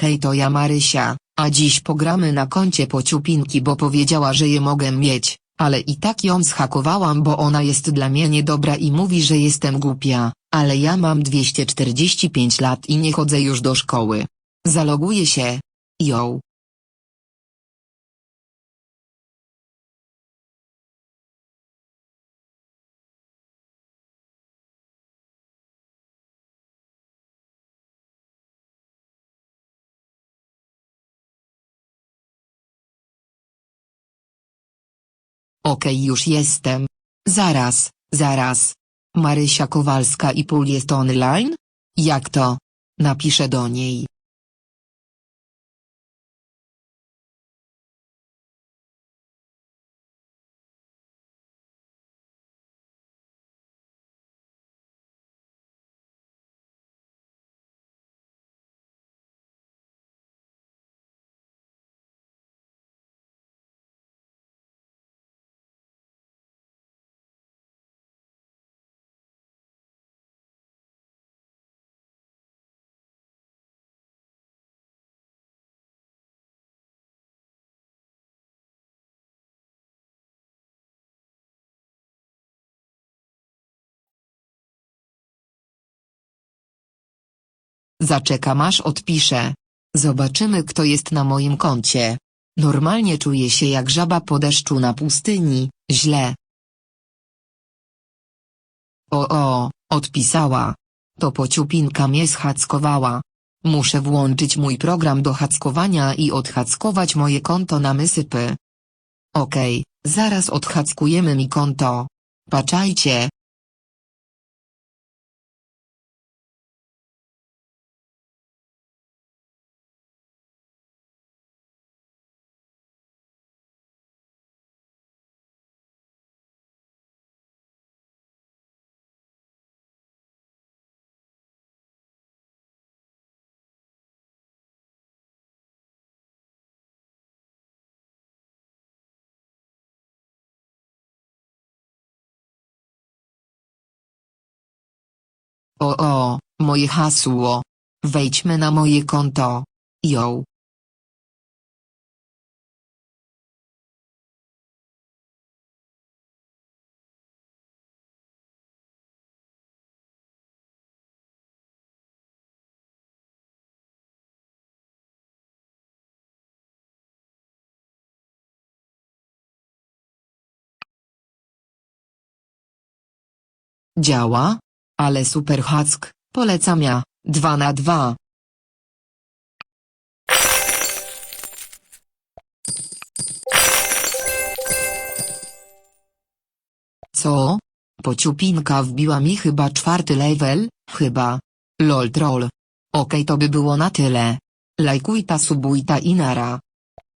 Hej to ja Marysia, a dziś pogramy na koncie pociupinki bo powiedziała że je mogę mieć, ale i tak ją zhakowałam bo ona jest dla mnie niedobra i mówi że jestem głupia, ale ja mam 245 lat i nie chodzę już do szkoły. Zaloguję się. Yo. Okej już jestem. Zaraz, zaraz. Marysia Kowalska i Pól jest online? Jak to? Napiszę do niej. Zaczekam aż odpiszę. Zobaczymy kto jest na moim koncie. Normalnie czuję się jak żaba po deszczu na pustyni, źle. O o, odpisała. To pociupinka mnie schackowała. Muszę włączyć mój program do hackowania i odhackować moje konto na mysypy. Okej, zaraz odhackujemy mi konto. Patrzajcie. O o, moje hasło. Wejdźmy na moje konto. Yo. Działa? Ale super hack, polecam ja, 2 na 2. Co? Pociupinka wbiła mi chyba czwarty level, chyba. Lol troll. Okej to by było na tyle. Lajkuj ta subuj ta i nara.